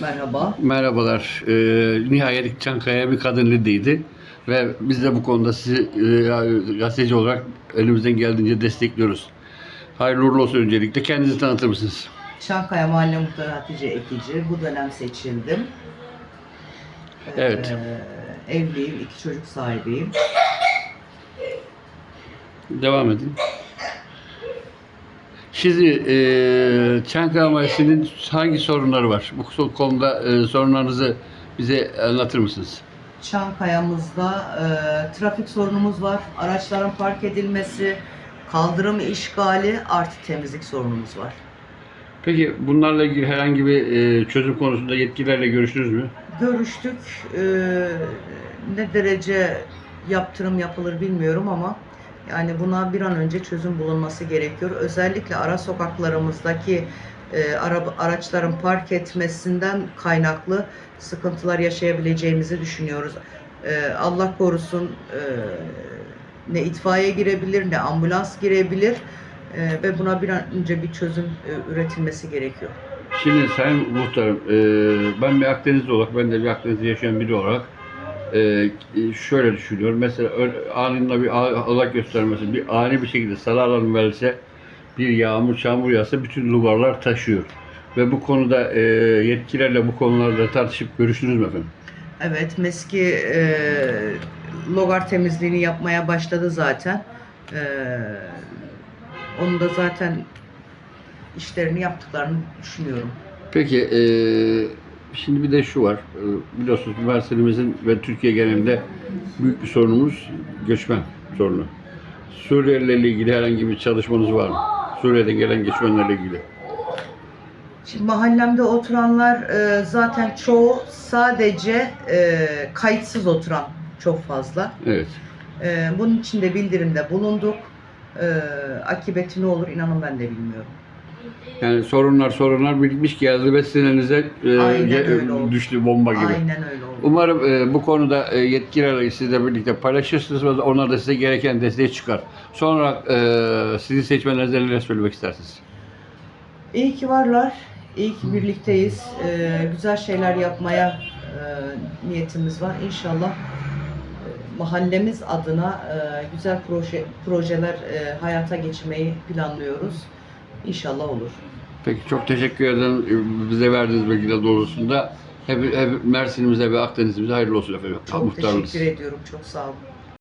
Merhaba. Merhabalar. Ee, nihayet Çankaya bir kadın lidiydi. Ve biz de bu konuda sizi e, gazeteci olarak elimizden geldiğince destekliyoruz. Hayırlı uğurlu olsun öncelikle. Kendinizi tanıtır mısınız? Çankaya Mahalle Muhtarı Hatice Ekici. Bu dönem seçildim. Evet. Ee, evliyim, iki çocuk sahibiyim. Devam edin. Şimdi e, Çankaya Mahallesi'nin hangi sorunları var? Bu konuda e, sorunlarınızı bize anlatır mısınız? Çankaya'mızda e, trafik sorunumuz var. Araçların park edilmesi, kaldırım işgali artı temizlik sorunumuz var. Peki bunlarla ilgili herhangi bir e, çözüm konusunda yetkililerle görüştünüz mü? Görüştük. E, ne derece yaptırım yapılır bilmiyorum ama yani buna bir an önce çözüm bulunması gerekiyor. Özellikle ara sokaklarımızdaki e, araba, araçların park etmesinden kaynaklı sıkıntılar yaşayabileceğimizi düşünüyoruz. E, Allah korusun e, ne itfaiye girebilir ne ambulans girebilir e, ve buna bir an önce bir çözüm e, üretilmesi gerekiyor. Şimdi Sayın Muhtarım, e, ben bir Akdenizli olarak, ben de bir Akdeniz'de yaşayan biri olarak e, şöyle düşünüyorum. Mesela anında bir Allah göstermesin, bir ani bir şekilde salalan verilse, bir yağmur, çamur yağsa bütün duvarlar taşıyor. Ve bu konuda e, yetkililerle bu konularda tartışıp görüştünüz mü efendim? Evet, Meski e, logar temizliğini yapmaya başladı zaten. E, onu da zaten işlerini yaptıklarını düşünüyorum. Peki, e, şimdi bir de şu var. E, biliyorsunuz üniversitemizin ve Türkiye genelinde büyük bir sorunumuz göçmen sorunu. Suriyelilerle ilgili herhangi bir çalışmanız var mı? Suriye'den gelen göçmenlerle ilgili. Şimdi mahallemde oturanlar e, zaten çoğu sadece e, kayıtsız oturan çok fazla. Evet. E, bunun için de bildirimde bulunduk. E, akıbeti ne olur inanın ben de bilmiyorum. Yani sorunlar sorunlar birikmiş geldi ve sinirinize e, oldu. düştü bomba gibi. Aynen öyle oldu. Umarım e, bu konuda e, yetkililerle sizle birlikte paylaşırsınız ve onlar da size gereken desteği çıkar. Sonra e, sizin seçmenlerinize neler söylemek istersiniz? İyi ki varlar. İyi ki birlikteyiz. Ee, güzel şeyler yapmaya e, niyetimiz var. İnşallah e, mahallemiz adına e, güzel proje projeler e, hayata geçirmeyi planlıyoruz. İnşallah olur. Peki çok teşekkür ederim e, bize verdiğiniz bilgiler doğrultusunda. Hep, hep Mersin'imize ve Akdeniz'imize hayırlı olsun efendim. Çok Muhtarımız. teşekkür ediyorum. Çok sağ olun.